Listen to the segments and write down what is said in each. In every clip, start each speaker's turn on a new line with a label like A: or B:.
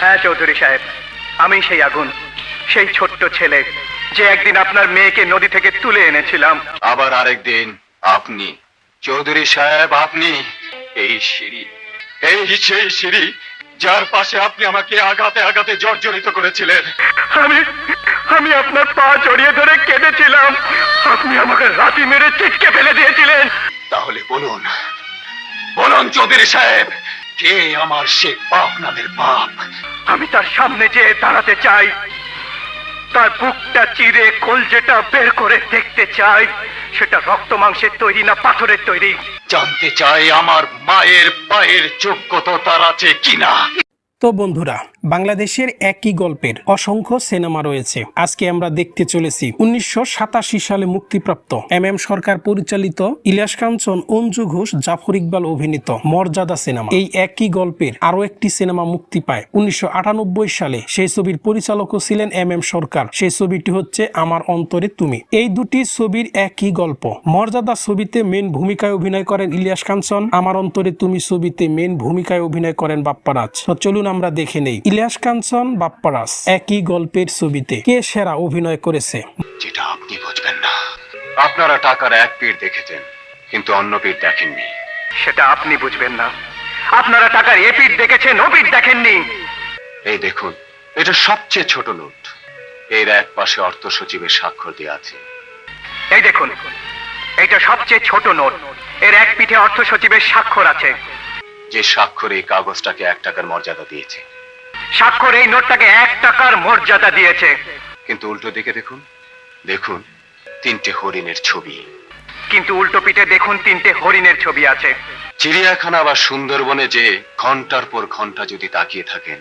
A: হ্যাঁ চৌধুরী সাহেব আমি সেই আগুন সেই ছোট্ট ছেলে যে একদিন আপনার মেয়েকে নদী থেকে তুলে এনেছিলাম।
B: আবার আরেকদিন আপনি চৌধুরী সাহেব আপনি এই সিঁড়ি এই সেই সিঁড়ি যার পাশে আপনি আমাকে আঘাতে আঘাতে জর্জরিত করেছিলেন।
A: আমি আমি আপনার পা জড়িয়ে ধরে কেঁদেছিলাম। আপনি আমাকে রাতি মেরে চিটকে ফেলে দিয়েছিলেন।
B: তাহলে বলুন বলুন চৌধুরী সাহেব কে আমার সে পাপ নামের পাপ
A: আমি তার সামনে যেয়ে দাঁড়াতে চাই। তার বুকটা চিরে যেটা বের করে দেখতে চাই সেটা রক্ত মাংসের তৈরি না পাথরের তৈরি।
B: জানতে চাই আমার মায়ের পায়ের যোগ্যতা তার আছে কিনা।
C: তো বন্ধুরা বাংলাদেশের একই গল্পের অসংখ্য সিনেমা রয়েছে। আজকে আমরা দেখতে চলেছি উনিশশো সাতাশি সালে মুক্তিপ্রাপ্ত এম এম সরকার পরিচালিত ইলিয়াস কাঞ্চন, অঞ্জু ঘোষ, জাফর ইকবাল অভিনীত মর্যাদা সিনেমা। এই একই গল্পের আরও একটি সিনেমা মুক্তি পায় উনিশশো আটানব্বই সালে। সেই ছবির পরিচালকও ছিলেন এম এম সরকার। সেই ছবিটি হচ্ছে আমার অন্তরে তুমি। এই দুটি ছবির একই গল্প। মর্যাদা ছবিতে মেন ভূমিকায় অভিনয় করেন ইলিয়াস কাঞ্চন, আমার অন্তরে তুমি ছবিতে মেন ভূমিকায় অভিনয় করেন বাপ্পারাজ। তো চলুন আমরা দেখে নেই। ইলিয়াস কাঞ্চন বাপ্পারাজ একই গল্পের ছবিতে কে সেরা অভিনয় করেছে?
B: যেটা আপনি বুঝবেন না। আপনারা টাকার এক পীর দেখেছেন কিন্তু অন্য পীর দেখেননি।
A: সেটা আপনি বুঝবেন না। আপনারা টাকার এপিট দেখেছেন ওপিট দেখেননি।
B: এই দেখুন এটা সবচেয়ে ছোট নোট। এর এক পাশে অর্থ সচিবের স্বাক্ষর দেওয়া আছে।
A: এই দেখুন এইটা সবচেয়ে ছোট নোট। এর এক পিঠে অর্থ সচিবের স্বাক্ষর আছে।
B: যে স্বাক্ষর এই কাগজটাকে এক টাকার মর্যাদা দিয়েছে।
A: স্বাক্ষর এই নোটটাকে এক টাকার মর্যাদা দিয়েছে।
B: কিন্তু উল্টো দিকে দেখুন দেখুন তিনটে হরিণের ছবি।
A: কিন্তু উল্টো পিঠে দেখুন তিনটে হরিণের ছবি আছে।
B: চিড়িয়াখানা বা সুন্দরবনে যে ঘণ্টার পর ঘণ্টা যদি তাকিয়ে থাকেন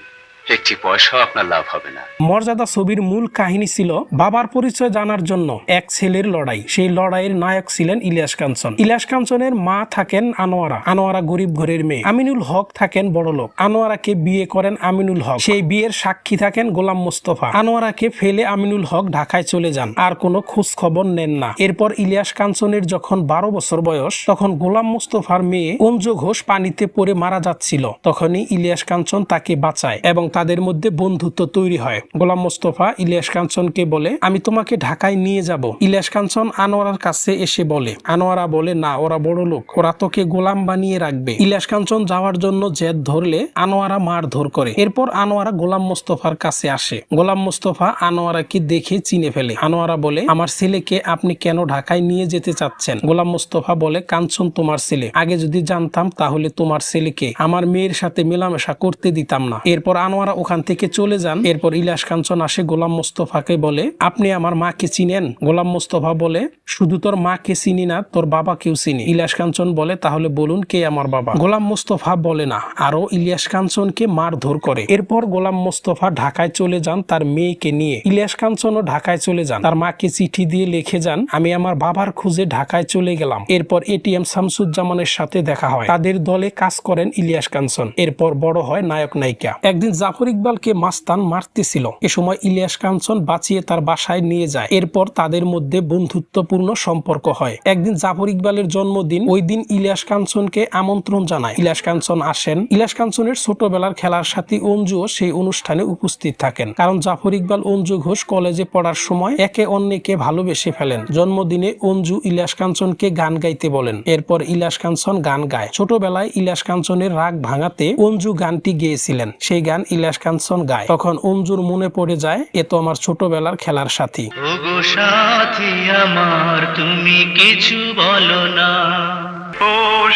B: একটি পয়সাও আপনার লাভ হবে না।
C: মর্যাদা ছবির মূল কাহিনী ছিল বাবার পরিচয় জানার জন্য এক ছেলের লড়াই। সেই লড়াইয়ের নায়ক ছিলেন ইলিয়াস কাঞ্চন। ইলিয়াস কাঞ্চনের মা থাকেন আনোয়ারা। আনোয়ারা গরিব ঘরের মেয়ে। আমিনুল হক থাকেন বড়লোক আনোয়ারাকে বিয়ে করেন আমিনুল হক। সেই বিয়ের সাক্ষী থাকেন গোলাম মোস্তফা। আনোয়ারাকে ফেলে আমিনুল হক ঢাকায় চলে যান। আর কোনো খোঁজ খবর নেন না। এরপর ইলিয়াস কাঞ্চনের যখন বারো বছর বয়স, তখন গোলাম মোস্তফার মেয়ে অঞ্জু ঘোষ পানিতে পড়ে মারা যাচ্ছিল। তখনই ইলিয়াস কাঞ্চন তাকে বাঁচায় এবং তাদের মধ্যে বন্ধুত্ব তৈরি হয়। গোলাম মোস্তফা ইলিয়াস কাঞ্চনকে বলে, আমি তোমাকে ঢাকায় নিয়ে যাব। ইলিয়াস কাঞ্চন আনোয়ারার কাছে এসে বলে, আনোয়ারা বলে, না, ওরা বড় লোক। ওরা তোকে গোলাম বানিয়ে রাখবে। ইলিয়াস কাঞ্চন যাওয়ার জন্য জেদ ধরলে আনোয়ারা মারধর করে। এরপর আনোয়ারা গোলাম মোস্তফার কাছে আসে। গোলাম মোস্তফা আনোয়ারাকে দেখে চিনে ফেলে। আনোয়ারা বলে, আমার ছেলেকে আপনি কেন ঢাকায় নিয়ে যেতে চাচ্ছেন? গোলাম মোস্তফা বলে কাঞ্চন তোমার ছেলে। আগে যদি জানতাম, তাহলে তোমার ছেলেকে আমার মেয়ের সাথে মেলামেশা করতে দিতাম না। এরপর আনোয়ারা ওখান থেকে চলে যান। এরপর ইলিয়াস কাঞ্চন আসে গোলাম মোস্তফাকে বলে, আপনি আমার মাকে চিনেন? গোলাম মোস্তফা বলে, শুধু তোর মাকে চিনি না, তোর বাবাকেও চিনি। ইলিয়াস কাঞ্চন বলে, তাহলে বলুন কে আমার বাবা? গোলাম মোস্তফা বলে, না। আরও ইলিয়াস কাঞ্চনকে মারধর করে। এরপর গোলাম মোস্তফা ঢাকায় চলে যান তার মেয়েকে নিয়ে। ইলিয়াস কাঞ্চনও ঢাকায় চলে যান। তার মাকে চিঠি দিয়ে লিখে যান, আমি আমার বাবার খুঁজে ঢাকায় চলে গেলাম। এরপর এটিএম শামসুজ্জামানের সাথে দেখা হয়। তাদের দলে কাজ করেন ইলিয়াস কাঞ্চন। এরপর বড় হয় নায়ক নায়িকা। একদিন জাফর ইকবালকে মাস্তান মারতেছিল। এ সময় ইলিয়াস কাঞ্চন বাঁচিয়ে তার বাসায় নিয়ে যায়। এরপর তাদের মধ্যে বন্ধুত্বপূর্ণ সম্পর্ক হয়। একদিন জাফর ইকবালের জন্মদিন, ওই দিন ইলিয়াস কাঞ্চনকে আমন্ত্রণ জানায়। ইলিয়াস কাঞ্চন আসেন। ইলিয়াস কাঞ্চনের ছোটবেলার খেলার সাথী অঞ্জুও সেই অনুষ্ঠানে উপস্থিত থাকেন। কারণ জাফর ইকবাল, অঞ্জু ঘোষ কলেজে পড়ার সময় একে অন্যকে ভালোবেসে ফেলেন। জন্মদিনে অঞ্জু ইলিয়াস কাঞ্চনকে গান গাইতে বলেন। এরপর ইলিয়াস কাঞ্চন গান গায়। ছোটবেলায় ইলিয়াস কাঞ্চনের রাগ ভাঙাতে অঞ্জু গানটি গেয়েছিলেন। সেই গান ইলিয়াস কাঞ্চন গায়। তখন অঞ্জুর মনে পড়ে যায় এ তো আমার ছোটবেলার খেলার সাথী।
D: ওগো সাথী আমার তুমি কিছু বলো না।
A: ও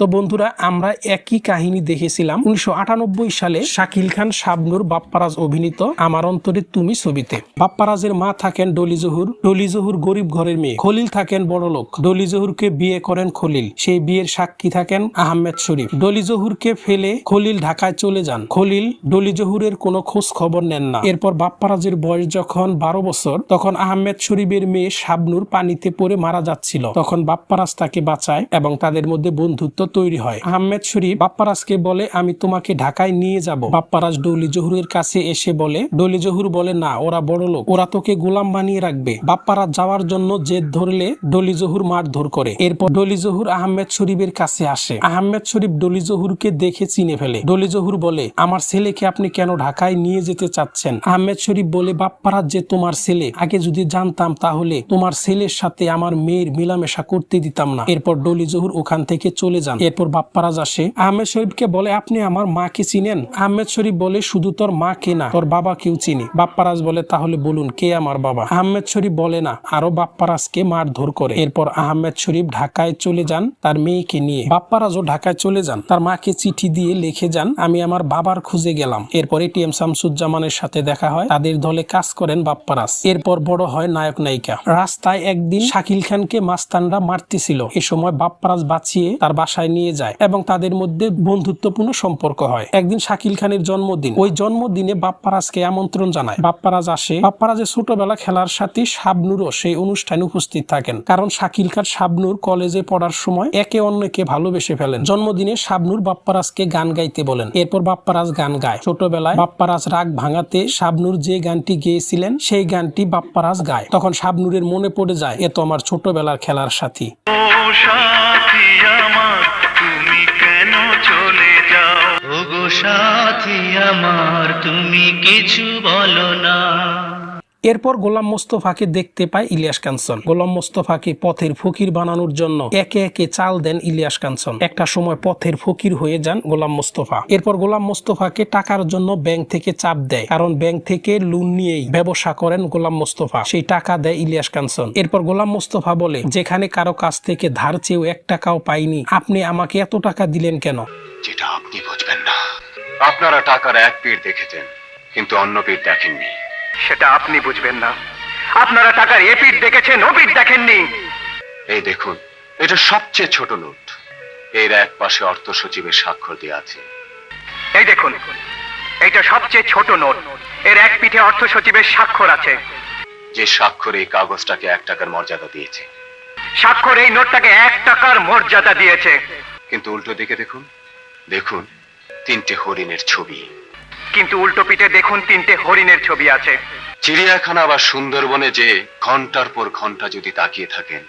C: তো বন্ধুরা, আমরা একই কাহিনী দেখেছিলাম। উনিশশো আটানব্বই সালে শাকিল খান শাবনুর বাপ্পারাজ অভিনীত আমার অন্তরে তুমি ছবিতে। বাপ্পারাজের মা থাকেন ডলি জহুর। ডলি জহুর গরিব ঘরের মেয়ে। খলিল থাকেন বড় লোক ডলি জহুরকে বিয়ে করেন খলিল। সেই বিয়ের সাক্ষী থাকেন আহমেদ শরীফ। ডলি জহুরকে ফেলে খলিল ঢাকায় চলে যান। খলিল ডলি জহুরের কোনো খোঁজ খবর নেন না। এরপর বাপ্পারাজের বয়স যখন বারো বছর, তখন আহমেদ শরীফের মেয়ে শাবনুর পানিতে পড়ে মারা যাচ্ছিল। তখন বাপ্পারাজ তাকে বাঁচায় এবং তাদের মধ্যে বন্ধুত্ব তৈরি হয়। আহমেদ শরীফ, বাপ্পারাজকে বলে, আমি তোমাকে ঢাকায় নিয়ে যাব। বাপ্পারাজ ডলি জহুরের কাছে এসে বলে, ডলি জহুর বলে, না, ওরা বড় লোক। ওরা তোকে গোলাম বানিয়ে রাখবে। বাপ্পারাজ যাওয়ার জন্য জেদ ধরলে ডলি জহুর মারধর করে। এরপর ডলি জহুর আহমেদ শরীফের কাছে আসে। আহমেদ শরীফ ডলি জহুরকে দেখে চিনে ফেলে। ডলি জহুর বলে, আমার ছেলেকে আপনি কেন ঢাকায় নিয়ে যেতে চাচ্ছেন? আহমেদ শরীফ বলে, বাপ্পারাজ, যে তোমার ছেলে, আগে যদি জানতাম তাহলে তোমার ছেলের সাথে আমার মেয়ের মেলামেশা করতে দিতাম না। এরপর ডলি জহুর ওখান থেকে চলে যান। এরপর বাপ্পারাজ আসে, আহমেদ শরীফকে বলে আপনি আমার মাকে চিনেন? আহমেদ শরীফ বলে শুধু তোর মা কে না, তোর বাবা কেউ চিনি। বাপ্পারাজ বলে, তাহলে বলুন, কে আমার বাবা? আহমেদ শরীফ বলে না, আরও বাপ্পারাজকে মারধর করে। এরপর আহমেদ শরীফ ঢাকায় চলে যান তার মেয়েকে নিয়ে। বাপ্পারাজও ঢাকায় চলে যান, তার মাকে চিঠি দিয়ে লিখে যান, আমি আমার বাবার খুঁজে গেলাম। এরপর এটিএম শামসুজ্জামানের সাথে দেখা হয়, তাদের দলে কাজ করেন বাপ্পারাজ। এরপর বড় হয় নায়ক নায়িকা। রাস্তায় একদিন শাকিল খানকে মাস্তানরা মারতেছিল। এ সময় বাপ্পারাজ বাঁচিয়ে তার বাসায় নিয়ে যায় এবং তাদের মধ্যে বন্ধুত্বপূর্ণ সম্পর্ক হয়। একদিন শাকিল খানের জন্মদিন। ওই জন্মদিনে বাপ্পারাজকে আমন্ত্রণ জানায়। বাপ্পারাজ আসে। বাপ্পারাজের ছোটবেলা খেলার সাথে শাবনুরও সেই অনুষ্ঠানে উপস্থিত থাকেন। কারণ শাকিল খান শাবনুর কলেজে পড়ার সময় একে অন্যকে ভালোবেসে ফেলেন। জন্মদিনে শাবনুর বাপ্পারাজকে গান গাইতে বলেন। এরপর বাপ্পারাজ গান গায়। ছোটবেলায় বাপ্পারাজ রাগ ভাঙাতে শাবনুর যে গানটি গেয়েছিলেন, সেই গানটি বাপ্পারাজ গায়। তখন শাবনুরের মনে পড়ে যায়, এ তো আমার ছোটবেলার খেলার সাথী।
D: সাথী সাথী আমার তুমি কিছু বলো না।
C: এরপর গোলাম মোস্তফাকে দেখতে পায় ইলিয়াস কাঞ্চন। গোলাম মোস্তফাকে পথের ফকির বানানোর জন্য একে একে চাল দেন ইলিয়াস কাঞ্চন। একটা সময় পথের ফকির হয়ে যান গোলাম মোস্তফা। এরপর গোলাম মোস্তফাকে টাকার জন্য ব্যাংক থেকে চাপ দেয় কারণ ব্যাংক থেকে লোন নিয়েই ব্যবসা করেন গোলাম মোস্তফা। সেই টাকা দেয় ইলিয়াস কাঞ্চন। এরপর গোলাম মোস্তফা বলে যেখানে কারও কাছ থেকে ধার চেয়েও এক টাকাও পাইনি। আপনি আমাকে এত টাকা দিলেন কেন?
B: যেটা আপনি বুঝবেন না। আপনারা টাকার এক পিঠ দেখেছেন কিন্তু অন্য পিঠ দেখেননি।
A: সেটা আপনি বুঝবেন না। আপনারা টাকার এপিট দেখেছেন ওপিট দেখেননি।
B: এই দেখুন এটা সবচেয়ে ছোট নোট। এর এক পাশে অর্থ সচিবের স্বাক্ষর দেওয়া আছে।
A: এই দেখুন এইটা সবচেয়ে ছোট নোট। এর এক পিঠে অর্থ সচিবের স্বাক্ষর আছে।
B: যে স্বাক্ষর এই কাগজটাকে এক টাকার মর্যাদা দিয়েছে।
A: স্বাক্ষর এই নোটটাকে এক টাকার মর্যাদা দিয়েছে।
B: কিন্তু উল্টো দিকে দেখুন দেখুন তিনটে হরিণের ছবি।
A: কিন্তু উল্টো পিঠে দেখুন তিনটে হরিণের ছবি আছে।
B: চিড়িয়াখানা বা সুন্দরবনে যে ঘণ্টার পর ঘণ্টা যদি তাকিয়ে থাকেন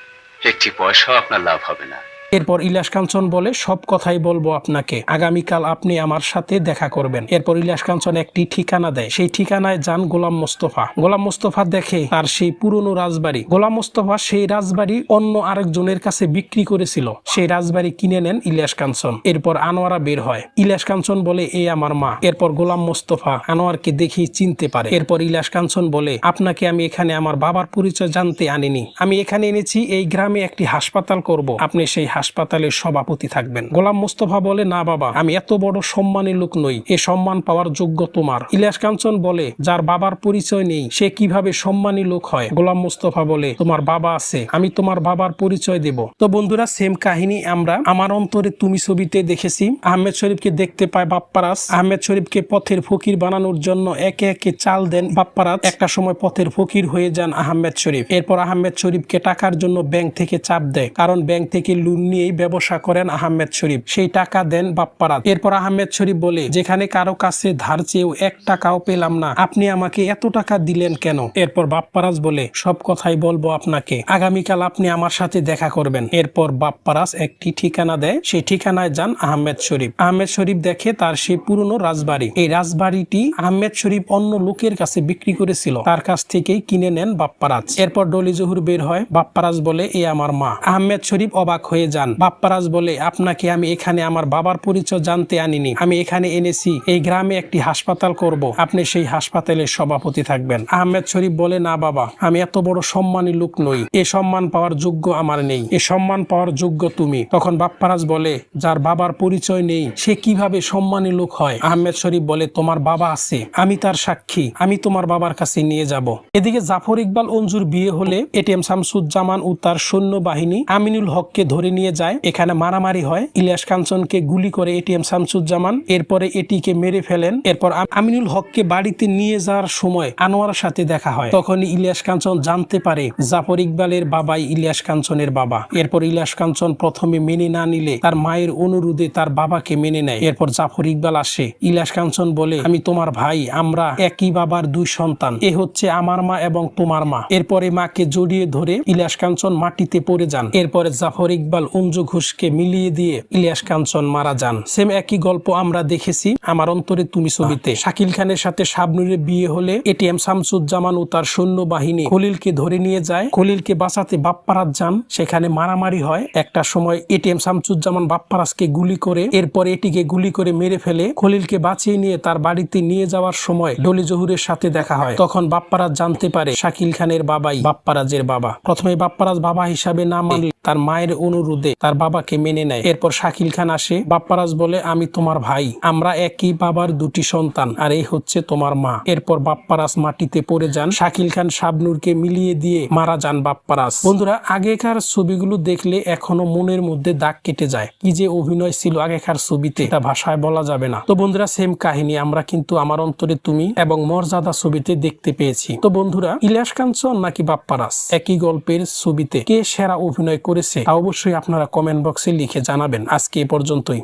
B: একটি পয়সা আপনার লাভ হবে না।
C: এরপর ইলিয়াস কাঞ্চন বলে, সব কথাই বলব আপনাকে। আগামীকাল আপনি আমার সাথে দেখা করবেন। এরপর ইলিয়াস কাঞ্চন একটি ঠিকানা দেয়। সেই ঠিকানায় যান গোলাম মোস্তফা। গোলাম মোস্তফা দেখে তার সেই পুরনো রাজবাড়ি। গোলাম মোস্তফা সেই রাজবাড়ি অন্য আরেকজনের কাছে বিক্রি করেছিল। সেই রাজবাড়ি কিনে নেন ইলিয়াস কাঞ্চন। এরপর আনোয়ারা বের হয়। ইলিয়াস কাঞ্চন বলে, এ আমার মা। এরপর গোলাম মোস্তফা আনোয়ারকে দেখেই চিনতে পারে। এরপর ইলিয়াস কাঞ্চন বলে, আপনাকে আমি এখানে আমার বাবার পরিচয় জানতে আনিনি। আমি এখানে এনেছি, এই গ্রামে একটি হাসপাতাল করব। আপনি সেই হাসপাতালের সভাপতি থাকবেন। গোলাম মোস্তফা বলে, না বাবা, আমি এত বড় সম্মানী লোক নই। এ সম্মান পাওয়ার যোগ্য তোমার। ইলিয়াস কাঞ্চন বলে, যার বাবার পরিচয় নেই, সে কীভাবে সম্মানী লোক হয়? গোলাম মোস্তফা বলে, তোমার বাবা আছে, আমি তোমার বাবার পরিচয় দেব। তো বন্ধুরা, সেম কাহিনী আমরা আমার অন্তরে তুমি ছবিতে দেখেছি। আহমেদ শরীফকে দেখতে পায় বাপ্পারাস আহমেদ শরীফকে পথের ফকির বানানোর জন্য একে একে চাল দেন বাপ্পারাজ। একটা সময় পথের ফকির হয়ে যান আহমেদ শরীফ। এরপর আহমেদ শরীফকে টাকার জন্য ব্যাংক থেকে চাপ দেয়। কারণ ব্যাংক থেকে লোন নিয়েই ব্যবসা করেন আহমেদ শরীফ। সেই টাকা দেন বাপ্পারাজ এরপর আহমেদ শরীফ বলে, যেখানে কারও কাছে ধার চেয়েও এক টাকাও পেলাম না। আপনি আমাকে এত টাকা দিলেন কেন? এরপর বাপ্পারাজ বলে, সব কথাই বলব আপনাকে। আগামীকাল আপনি আমার সাথে দেখা করবেন। এরপর বাপ্পারাজ একটি ঠিকানা দেয়। সেই ঠিকানায় যান আহমেদ শরীফ। আহমেদ শরীফ দেখে তার সেই পুরনো রাজবাড়ি। এই রাজবাড়িটি আহমেদ শরীফ অন্য লোকের কাছে বিক্রি করেছিল। তার কাছ থেকেই কিনে নেন বাপ্পারাজ। এরপর ডলি জহুর বের হয়। বাপ্পারাজ বলে, এ আমার মা। আহমেদ শরীফ অবাক হয়ে যান। বাপ্পারাজ বলে, আপনাকে আমি এখানে আমার বাবার পরিচয় জানতে আনিনি। আমি এখানে এনেছি, এই গ্রামে একটি হাসপাতাল করব। আপনি সেই হাসপাতালের সভাপতি থাকবেন। আহমেদ শরীফ বলে, না বাবা, আমি এত বড় সম্মানী লোক নই। এ সম্মান পাওয়ার যোগ্য আমার নেই। এ সম্মান পাওয়ার যোগ্য তুমি। তখন বাপ্পারাজ বলে, যার বাবার পরিচয় নেই, সে কীভাবে সম্মানী লোক হয়? আহমেদ শরীফ বলে, তোমার বাবা আছে, আমি তার সাক্ষী। আমি তোমার বাবার কাছে নিয়ে যাব। এদিকে জাফর ইকবাল অঞ্জুর বিয়ে হলে এটিএম শামসুজ্জামান ও তার সৈন্য বাহিনী আমিনুল হককে ধরে নিয়ে নিয়ে যায়। এখানে মারামারি হয়। ইলিয়াস কাঞ্চনকে গুলি করে এটিএম শামসুজ্জামান। এরপরে এটিকে মেরে ফেলেন। এরপর আম- আমিনুল হককে বাড়িতে নিয়ে যাওয়ার সময় আনোয়ারের সাথে দেখা হয়। তখন ইলিয়াস কাঞ্চন জানতে পারে জাফর ইকবালের বাবাই ইলিয়াস কাঞ্চনের বাবা। এরপর ইলিয়াস কাঞ্চন প্রথমে মেনে না নিলে তার মায়ের অনুরোধে তার বাবাকে মেনে নেয়। এরপর জাফর ইকবাল আসে। ইলিয়াস কাঞ্চন বলে, আমি তোমার ভাই, আমরা একই বাবার দুই সন্তান। এ হচ্ছে আমার মা এবং তোমার মা। এরপরে মাকে জড়িয়ে ধরে ইলিয়াস কাঞ্চন মাটিতে পড়ে যান। এরপরে জাফর ইকবাল অঞ্জু ঘোষকে মিলিয়ে দিয়ে ইলিয়াস কাঞ্চন মারা যান। সেম একই গল্প আমরা দেখেছি আমার অন্তরে তুমি ছবিতে। শাকিল খানের সাথে শাবনুরের বিয়ে হলে এটিএম শামসুজ্জামান ও তার সৈন্য বাহিনী খলিলকে ধরে নিয়ে যায়। খলিলকে বাঁচাতে বাপ্পারাজ যান। সেখানে মারামারি হয়। একটা সময় এটিএম শামসুজ্জামান বাপ্পারাজকে গুলি করে এরপর এটিকে গুলি করে মেরে ফেলে। খলিলকে বাঁচিয়ে নিয়ে তার বাড়িতে নিয়ে যাওয়ার সময় ডলি জহুরের সাথে দেখা হয়। তখন বাপ্পারাজ জানতে পারে শাকিল খানের বাবাই বাপ্পারাজের বাবা। প্রথমে বাপ্পারাজ বাবা হিসাবে না মানলে তার মায়ের অনুরোধে তার বাবাকে মেনে নেয়। এরপর শাকিল খান আসে, বাপ্পারাজ বলে, আমি তোমার ভাই। আমরা একই বাবার দুটি সন্তান, আর এই হচ্ছে তোমার মা। এরপর বাপ্পারাজ মাটিতে পড়ে যান। শাকিল খান শাবনুরকে মিলিয়ে দিয়ে মারা যান বাপ্পারাজ। বন্ধুরা, আগেকার ছবিগুলো দেখলে এখনও মনের মধ্যে দাগ কেটে যায়। কি যে অভিনয় ছিল আগেকার ছবিতে, এটা ভাষায় বলা যাবে না। তো বন্ধুরা, সেম কাহিনী আমরা কিন্তু আমার অন্তরে তুমি এবং মর্যাদা ছবিতে দেখতে পেয়েছি। তো বন্ধুরা, ইলিয়াস কাঞ্চন নাকি বাপ্পারাস একই গল্পের ছবিতে কে সেরা অভিনয় করেছে তা অবশ্যই আপনারা কমেন্ট বক্সে লিখে জানাবেন। আজকে এ পর্যন্তই।